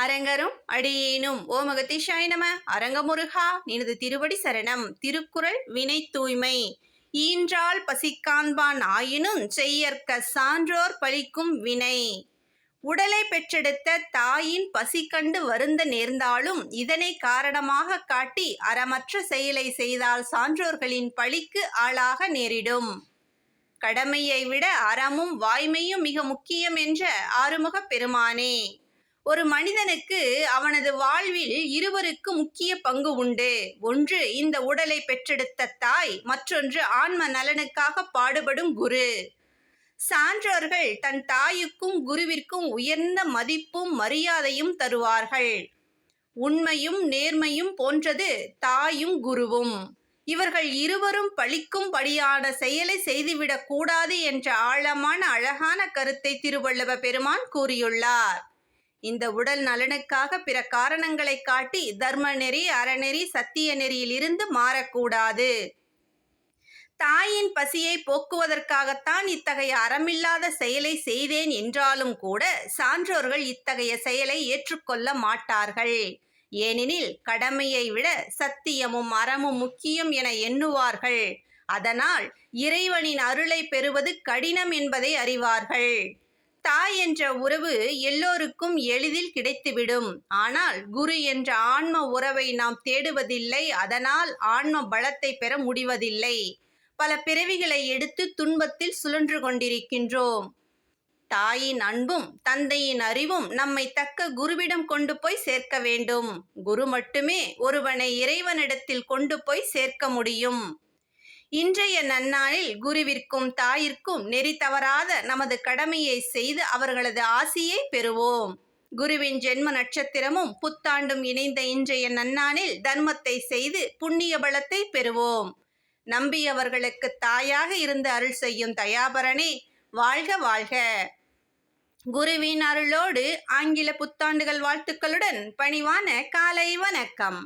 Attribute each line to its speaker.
Speaker 1: அரங்கரும் அடியேனும். ஓமகதிஷாய நம. அரங்கமுருகா நினது திருவடி சரணம். திருக்குறள் வினை தூய்மை. ஈன்றால் பசிக்காண்பான் ஆயினும் செய்யற்க சான்றோர் பழிக்கும் வினை. உடலை பெற்றெடுத்த தாயின் பசி கண்டு வருந்த நேர்ந்தாலும் இதனை காரணமாக காட்டி அறமற்ற செயலை செய்தால் சான்றோர்களின் பழிக்கு ஆளாக நேரிடும். கடமையை விட அறமும் வாய்மையும் மிக முக்கியம் என்ற ஆறுமுகப் பெருமானே. ஒரு மனிதனுக்கு அவனது வாழ்வில் இருவருக்கு முக்கிய பங்கு உண்டு. ஒன்று இந்த உடலை பெற்றெடுத்த தாய் மற்றொன்று ஆன்ம நலனுக்காக பாடுபடும் குரு. சான்றோர்கள் தன் தாயுக்கும் குருவிற்கும் உயர்ந்த மதிப்பும் மரியாதையும் தருவார்கள். உண்மையும் நேர்மையும் போன்றது தாயும் குருவும். இவர்கள் இருவரும் பழிக்கும்படியான செயலை செய்துவிடக் கூடாது என்ற ஆழமான அழகான கருத்தை திருவள்ளுவ பெருமான் கூறியுள்ளார். இந்த உடல் நலனுக்காக பிற காரணங்களை காட்டி தர்ம நெறி அறநெறி சத்திய நெறியிலிருந்து மாறக்கூடாது. தாயின் பசியை போக்குவதற்காகத்தான் இத்தகைய அறமில்லாத செயலை செய்தேன் என்றாலும் கூட சான்றோர்கள் இத்தகைய செயலை ஏற்றுக்கொள்ள மாட்டார்கள். ஏனெனில் கடமையை விட சத்தியமும் அறமும் முக்கியம் என எண்ணுவார்கள். அதனால் இறைவனின் அருளை பெறுவது கடினம் என்பதை அறிவார்கள். தாய் என்ற உறவு எல்லோருக்கும் எளிதில் கிடைத்துவிடும். ஆனால் குரு என்ற ஆன்ம உறவை நாம் தேடுவதில்லை. அதனால் ஆன்ம பலத்தை பெற முடிவதில்லை. பல பிறவிகளை எடுத்து துன்பத்தில் சுழன்று கொண்டிருக்கின்றோம். தாயின் அன்பும் தந்தையின் அறிவும் நம்மை தக்க குருவிடம் கொண்டு போய் சேர்க்க வேண்டும். குரு மட்டுமே ஒருவனை இறைவனிடத்தில் கொண்டு போய் சேர்க்க முடியும். இன்றைய நன்னாளில் குருவிற்கும் தாயிற்கும் நெறி தவறாத நமது கடமையை செய்து அவர்களது ஆசியை பெறுவோம். குருவின் ஜென்ம நட்சத்திரமும் புத்தாண்டும் இணைந்த இன்றைய நன்னாளில் தர்மத்தை செய்து புண்ணிய பலத்தை பெறுவோம். நம்பியவர்களுக்கு தாயாக இருந்து அருள் செய்யும் தயாபரனே வாழ்க வாழ்க. குருவின் அருளோடு ஆங்கில புத்தாண்டுகள் வாழ்த்துக்களுடன் பணிவான காலை வணக்கம்.